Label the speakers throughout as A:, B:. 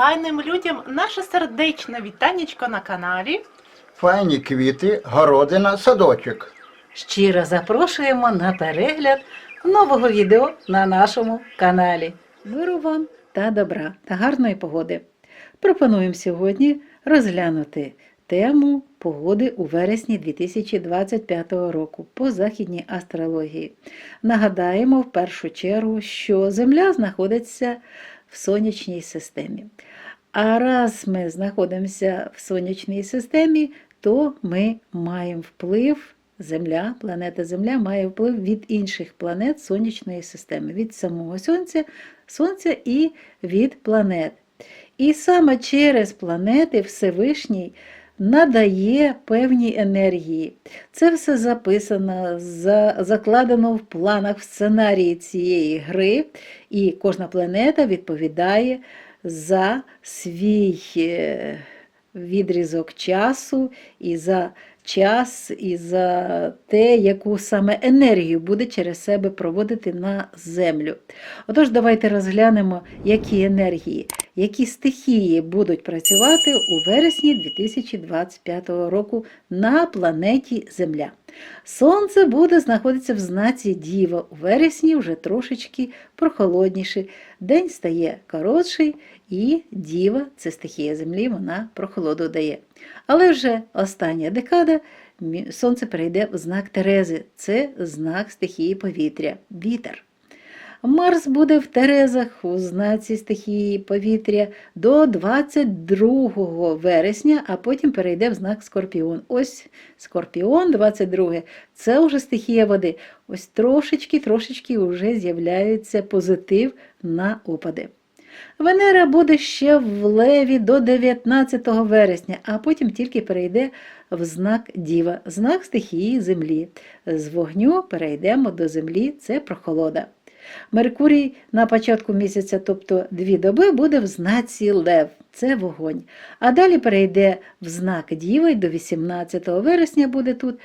A: файним людям наше сердечне вітанечко на каналі.
B: Файні квіти, городина, садочок.
C: Щиро запрошуємо на перегляд нового відео на нашому каналі. Миру вам та добра та гарної погоди. Пропонуємо сьогодні розглянути тему погоди у вересні 2025 року по західній астрології. Нагадаємо в першу чергу, що Земля знаходиться в сонячній системі. А раз ми знаходимося в сонячній системі, то ми маємо вплив, Земля, планета Земля має вплив від інших планет сонячної системи, від самого Сонця, Сонця і від планет. І саме через планети Всевишній надає певні енергії. Це все записано, закладено в планах, в сценарії цієї гри, і кожна планета відповідає за свій е, відрізок часу і за час, і за те, яку саме енергію буде через себе проводити на землю. Отож, давайте розглянемо, які енергії, які стихії будуть працювати у вересні 2025 року на планеті Земля. Сонце буде знаходитися в знаці Діва. У вересні вже трошечки прохолодніше. День стає коротший, і Діва, це стихія землі, вона прохолоду дає. Але вже остання декада сонце перейде в знак Терези. Це знак стихії повітря, вітер. Марс буде в Терезах у знаці стихії повітря до 22 вересня, а потім перейде в знак Скорпіон. Ось Скорпіон, 22 це вже стихія води. Ось трошечки, трошечки вже з'являється позитив на опади. Венера буде ще в леві до 19 вересня, а потім тільки перейде в знак Діва, знак стихії землі. З вогню перейдемо до землі, це прохолода. Меркурій на початку місяця, тобто дві доби, буде в знаці Лев, це вогонь. А далі перейде в знак Діви до 18 вересня буде тут,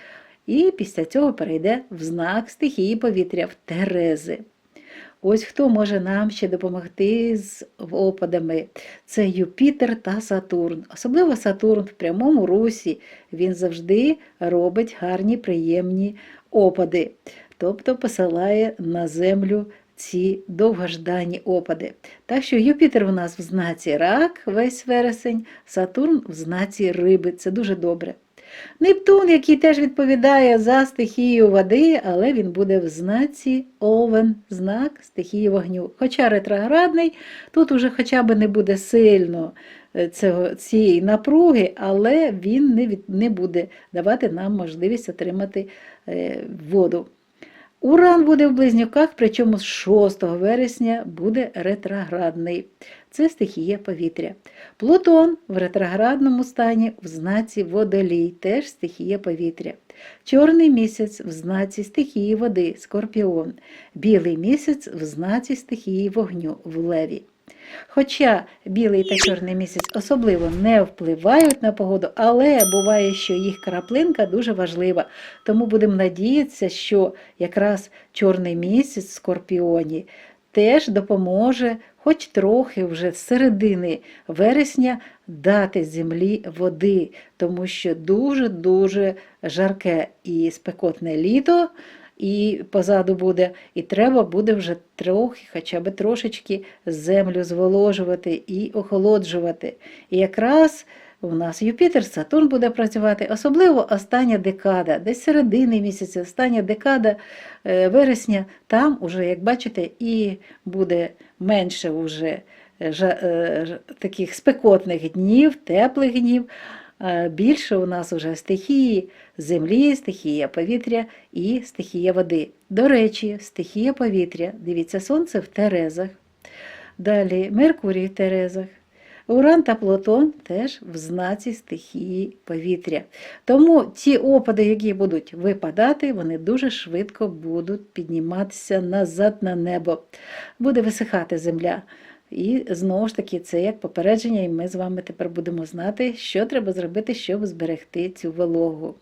C: і після цього перейде в знак стихії повітря в Терези. Ось хто може нам ще допомогти з опадами. Це Юпітер та Сатурн. Особливо Сатурн в прямому русі. Він завжди робить гарні, приємні опади, тобто посилає на землю ці довгождані опади. Так що Юпітер у нас в знаці рак весь вересень, Сатурн в знаці риби. Це дуже добре. Нептун, який теж відповідає за стихію води, але він буде в знаці овен, знак стихії вогню. Хоча ретроградний, тут уже хоча б не буде сильно е, цього, цієї напруги, але він не, від, не буде давати нам можливість отримати е, воду. Уран буде в близнюках, причому з 6 вересня буде ретроградний. Це стихія повітря. Плутон в ретроградному стані в знаці водолій, теж стихія повітря. Чорний місяць в знаці стихії води, скорпіон. Білий місяць в знаці стихії вогню в леві. Хоча білий та чорний місяць особливо не впливають на погоду, але буває, що їх краплинка дуже важлива. Тому будемо надіятися, що якраз чорний місяць в скорпіоні теж допоможе хоч трохи вже з середини вересня дати землі води, тому що дуже-дуже жарке і спекотне літо. І позаду буде, і треба буде вже трохи, хоча б трошечки землю зволожувати і охолоджувати. І якраз у нас Юпітер, Сатурн буде працювати, особливо остання декада, десь середини місяця, остання декада е, вересня, там уже, як бачите, і буде менше вже е, ж- таких спекотних днів, теплих днів. Е, Більше у нас вже стихії землі, стихія повітря і стихія води. До речі, стихія повітря. Дивіться, сонце в Терезах. Далі Меркурій в Терезах. Уран та Плутон теж в знаці стихії повітря. Тому ті опади, які будуть випадати, вони дуже швидко будуть підніматися назад на небо. Буде висихати земля. І знову ж таки, це як попередження, і ми з вами тепер будемо знати, що треба зробити, щоб зберегти цю вологу.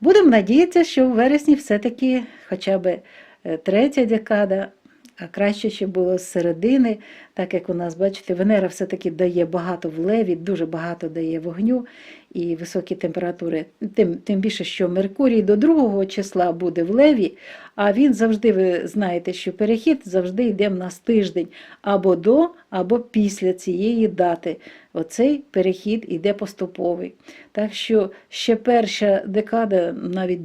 C: Будемо надіятися, що в вересні все-таки хоча б е, третя декада а краще, щоб було з середини, так як у нас, бачите, Венера все-таки дає багато в леві, дуже багато дає вогню і високі температури. Тим, тим більше, що Меркурій до 2 числа буде в леві, а він завжди, ви знаєте, що перехід завжди йде в нас тиждень або до, або після цієї дати. Оцей перехід іде поступовий. Так що ще перша декада навіть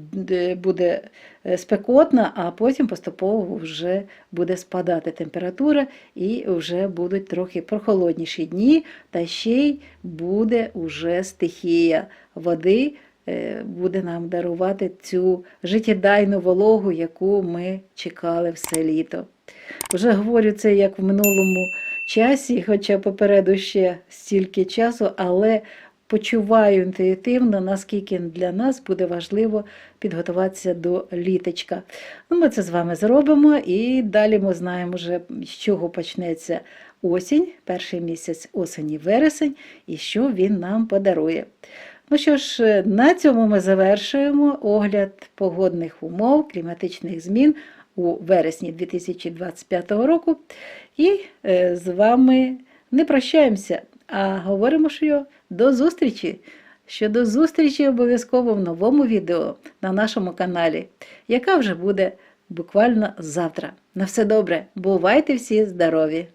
C: буде е, спекотна, а потім поступово вже буде спадати температура і вже будуть трохи прохолодніші дні, та ще й буде уже стихія води. Е, Буде нам дарувати цю життєдайну вологу, яку ми чекали все літо. Вже говорю це як в минулому часі, хоча попереду ще стільки часу, але почуваю інтуїтивно, наскільки для нас буде важливо підготуватися до літочка. Ну, ми це з вами зробимо, і далі ми знаємо вже, з чого почнеться осінь, перший місяць осені, вересень, і що він нам подарує. Ну що ж, на цьому ми завершуємо огляд погодних умов, кліматичних змін у вересні 2025 року. І е, з вами не прощаємося, а говоримо, що до зустрічі. Що до зустрічі обов'язково в новому відео на нашому каналі, яка вже буде буквально завтра. На все добре, бувайте всі здорові!